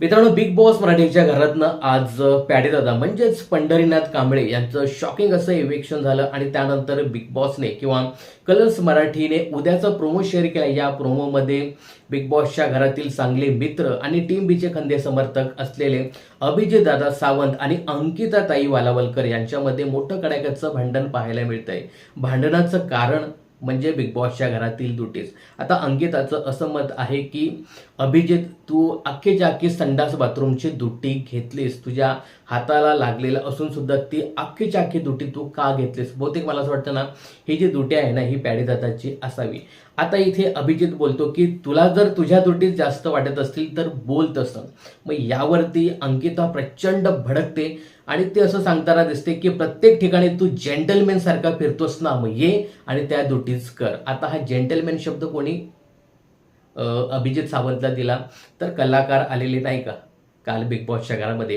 मित्रांनो big boss मराठीच्या घरातनं आज दादा म्हणजेच पंढरीनाथ कांबळे यांचं शॉकिंग असं इव्हेक्शन झालं आणि त्यानंतर बिग बॉसने किंवा कलर्स मराठीने उद्याचा प्रोमो शेअर केला. या प्रोमोमध्ये बिग बॉसच्या घरातील चांगले मित्र आणि टीम बीचे खंदे समर्थक असलेले अभिजित दादा सावंत आणि अंकिता ताई वालावलकर यांच्यामध्ये मोठं कडाक्याचं भांडण पाहायला मिळतंय. भांडणाचं कारण म्हणजे बिग बॉसच्या घरातील दुटीस आता अंकिताचं असं मत आहे की अभिजित तू अख्खेच्या अख्खी संडास बाथरूमची दुटी घेतलीस. तुझ्या हाताला लागलेलं असून सुद्धा ती अख्खीच्या अख्खी दुटी तू का घेतलीस? बहुतेक मला असं वाटतं ना ही जी दुटी आहे ना ही पॅडीदादाची असावी. आता इथे अभिजित बोलतो की तुला जर तुझ्या दुटीत जास्त वाटत असतील तर बोल तसं. मग यावरती अंकिता प्रचंड भडकते आणि ते असं सांगताना दिसते की प्रत्येक ठिकाणी तू जेंटलमॅन सारखा फिरतोस ना मग ये आणि त्या दुटीच कर. आता हा जेंटलमॅन शब्द कोणी अभिजित सावंतला दिला. तर कलाकार आलेले नाही का? काल बिग बॉसच्या घरामध्ये.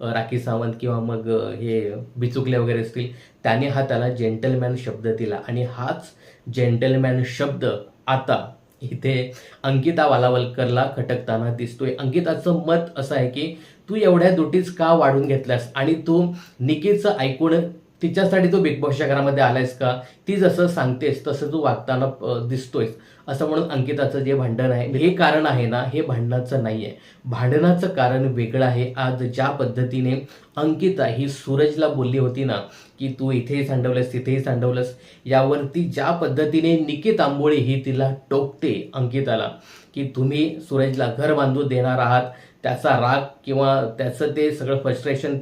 राखी सावंत किंवा मग हे बिचुकले वगैरे असतील त्याने हा त्याला जेंटलमॅन शब्द दिला. आणि हाच जेंटलमॅन शब्द आता इथे अंकिता वालावलकरला खटकताना दिसतोय. अंकिताचं मत असं आहे की तू एवढ्या दुटीच का वाढून घेतल्यास आणि तू निकीचं ऐकून तिच्यासाठी तू बिग बॉसच्या घरामध्ये आलायस का? ती जसं सांगतेस तसं तू वागताना दिसतोयस. असं म्हणून अंकिताचं जे भांडण आहे हे कारण आहे ना हे भांडणाचं नाही आहे भांडणाचं कारण वेगळं आहे. आज ज्या पद्धतीने अंकिता ही सूरजला बोलली होती ना की तू इथेही सांडवलंस तिथेही सांडवलंस यावरती ज्या पद्धतीने निकित आंबोळी ही तिला टोकते अंकिताला की तुम्ही सूरजला घर बांधून देणार आहात त्याचा राग किंवा त्याचं ते सगळं फ्रस्ट्रेशन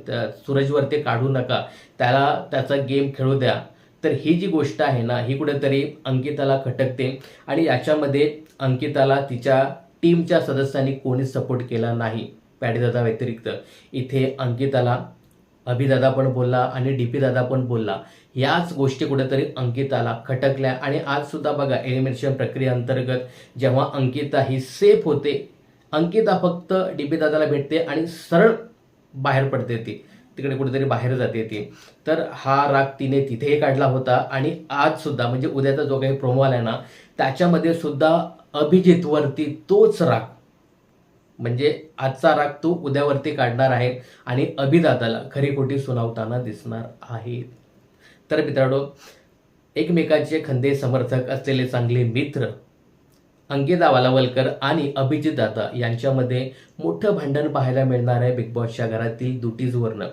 सूरजवर ते काढू नका. त्याला त्याचा गेम खेळू द्या. तर ही जी गोष्ट आहे ना ही कुठेतरी अंकिताला खटकते आणि याच्यामध्ये अंकिताला तिच्या टीमच्या सदस्यांनी कोणीच सपोर्ट केला नाही पॅडीदादा व्यतिरिक्त. इथे अंकिताला अभिदादा पण बोलला आणि डी पी दादा पण बोलला. याच गोष्टी कुठेतरी अंकिताला खटकल्या आणि आजसुद्धा बघा एलिमिनेशन प्रक्रियेअंतर्गत जेव्हा अंकिता ही सेफ होते अंकिता फक्त डीपी दादाला भेटते आणि सरळ बाहेर पडते ती. तिकडे कुठेतरी बाहेर जाते ती. तर हा राग तिने तिथेही काढला होता आणि आज सुद्धा म्हणजे उद्याचा जो काही प्रोमो आला ना त्याच्यामध्ये सुद्धा अभिजितवरती तोच राग. म्हणजे आजचा राग तो उद्यावरती काढणार आहे आणि अभिदाताला खरी खोटी सुनावताना दिसणार आहे. तर मित्रांनो एकमेकाचे खंदे समर्थक असलेले चांगले मित्र अंकिता वालावलकर आणि अभिजित दादा यांच्यामध्ये मोठं भांडण पाहायला मिळणार आहे बिग बॉसच्या घरातील दुटीजवरनं.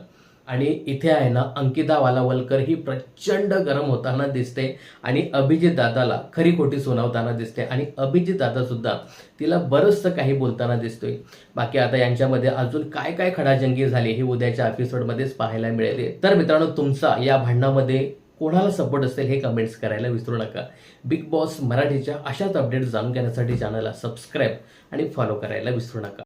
आणि इथे आहे ना अंकिता वालावलकर ही प्रचंड गरम होताना दिसते आणि अभिजित दादाला खरी खोटी सुनावताना दिसते आणि अभिजित दादा सुद्धा तिला बरंचसं काही बोलताना दिसतोय. बाकी आता यांच्यामध्ये अजून काय काय खडाजंगी झाली हे उद्याच्या एपिसोडमध्येच पाहायला मिळेल. तर मित्रांनो तुमचा या भांडणामध्ये कोणाला सपोर्ट असेल हे कमेंट्स करायला विसरू नका. बिग बॉस मराठीच्या अशाच अपडेट्स जाणून घेण्यासाठी चॅनलला सबस्क्राईब आणि फॉलो करायला विसरू नका.